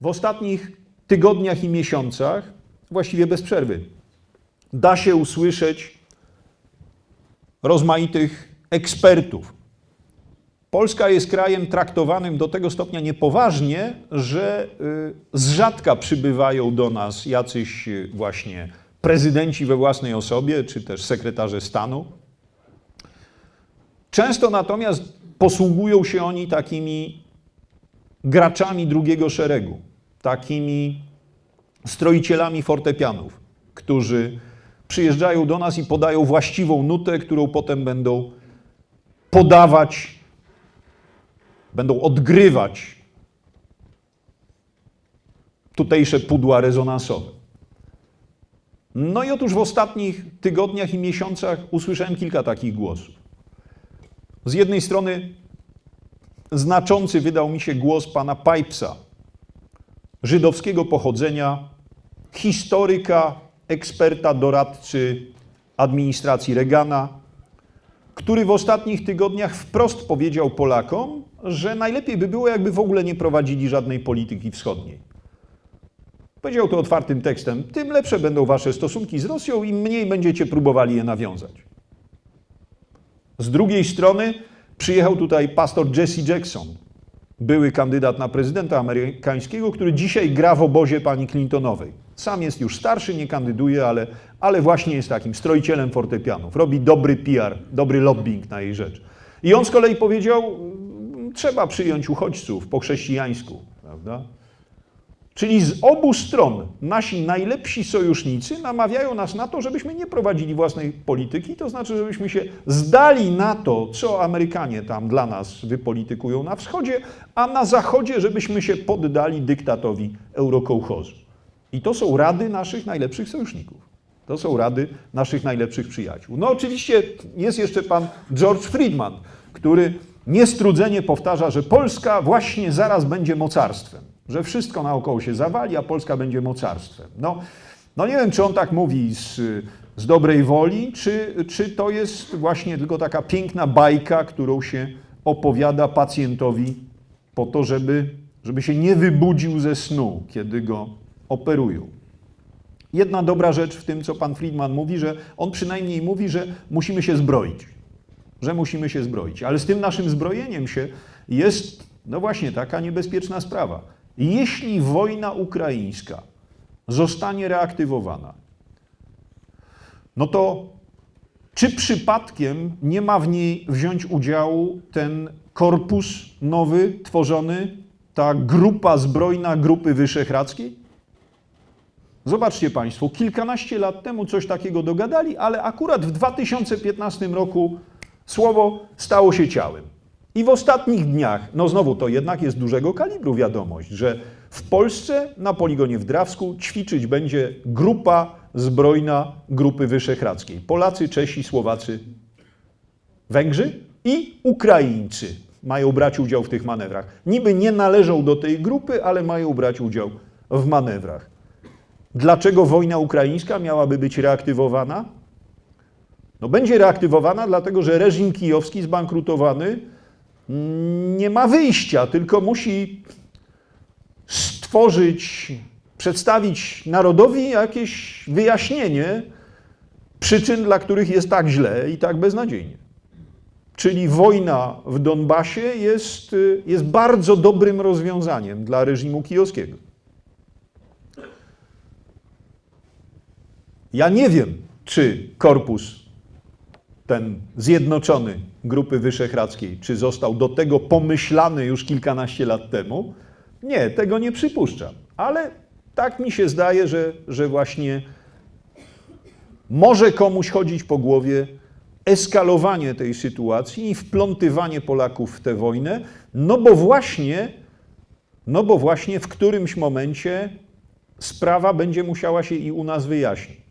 w ostatnich tygodniach i miesiącach, właściwie bez przerwy, da się usłyszeć rozmaitych ekspertów. Polska jest krajem traktowanym do tego stopnia niepoważnie, że y, z rzadka przybywają do nas jacyś y, właśnie prezydenci we własnej osobie, czy też sekretarze stanu. Często natomiast posługują się oni takimi graczami drugiego szeregu, takimi stroicielami fortepianów, którzy przyjeżdżają do nas i podają właściwą nutę, którą potem będą podawać, będą odgrywać tutejsze pudła rezonansowe. No i otóż w ostatnich tygodniach i miesiącach usłyszałem kilka takich głosów. Z jednej strony znaczący wydał mi się głos pana Pipesa, żydowskiego pochodzenia, historyka, eksperta, doradcy administracji Reagana, który w ostatnich tygodniach wprost powiedział Polakom, że najlepiej by było, jakby w ogóle nie prowadzili żadnej polityki wschodniej. Powiedział to otwartym tekstem: tym lepsze będą wasze stosunki z Rosją, im mniej będziecie próbowali je nawiązać. Z drugiej strony przyjechał tutaj pastor Jesse Jackson, były kandydat na prezydenta amerykańskiego, który dzisiaj gra w obozie pani Clintonowej. Sam jest już starszy, nie kandyduje, ale, ale właśnie jest takim stroicielem fortepianów. Robi dobry PR, dobry lobbying na jej rzecz. I on z kolei powiedział, trzeba przyjąć uchodźców po chrześcijańsku, prawda? Czyli z obu stron nasi najlepsi sojusznicy namawiają nas na to, żebyśmy nie prowadzili własnej polityki, to znaczy, żebyśmy się zdali na to, co Amerykanie tam dla nas wypolitykują na wschodzie, a na zachodzie, żebyśmy się poddali dyktatowi eurokołchozu. I to są rady naszych najlepszych sojuszników. To są rady naszych najlepszych przyjaciół. No oczywiście jest jeszcze pan George Friedman, który niestrudzenie powtarza, że Polska właśnie zaraz będzie mocarstwem że wszystko naokoło się zawali, a Polska będzie mocarstwem. No, no nie wiem, czy on tak mówi z, z dobrej woli, czy, czy to jest właśnie tylko taka piękna bajka, którą się opowiada pacjentowi po to, żeby, żeby się nie wybudził ze snu, kiedy go operują. Jedna dobra rzecz w tym, co pan Friedman mówi, że on przynajmniej mówi, że musimy się zbroić. Że musimy się zbroić. Ale z tym naszym zbrojeniem się jest, no właśnie, taka niebezpieczna sprawa. Jeśli wojna ukraińska zostanie reaktywowana, no to czy przypadkiem nie ma w niej wziąć udziału ten korpus nowy tworzony, ta grupa zbrojna Grupy Wyszehradzkiej? Zobaczcie Państwo, kilkanaście lat temu coś takiego dogadali, ale akurat w 2015 roku słowo stało się ciałem. I w ostatnich dniach, no znowu to jednak jest dużego kalibru wiadomość, że w Polsce na poligonie w Drawsku ćwiczyć będzie grupa zbrojna Grupy Wyszehradzkiej. Polacy, Czesi, Słowacy, Węgrzy i Ukraińcy mają brać udział w tych manewrach. Niby nie należą do tej grupy, ale mają brać udział w manewrach. Dlaczego wojna ukraińska miałaby być reaktywowana? No będzie reaktywowana dlatego, że reżim kijowski zbankrutowany nie ma wyjścia, tylko musi stworzyć, przedstawić narodowi jakieś wyjaśnienie przyczyn, dla których jest tak źle i tak beznadziejnie. Czyli wojna w Donbasie jest, jest bardzo dobrym rozwiązaniem dla reżimu kijowskiego. Ja nie wiem, czy korpus ten zjednoczony Grupy Wyszehradzkiej, czy został do tego pomyślany już kilkanaście lat temu? Nie, tego nie przypuszczam. Ale tak mi się zdaje, że, że właśnie może komuś chodzić po głowie eskalowanie tej sytuacji i wplątywanie Polaków w tę wojnę, no bo właśnie, no bo właśnie w którymś momencie sprawa będzie musiała się i u nas wyjaśnić.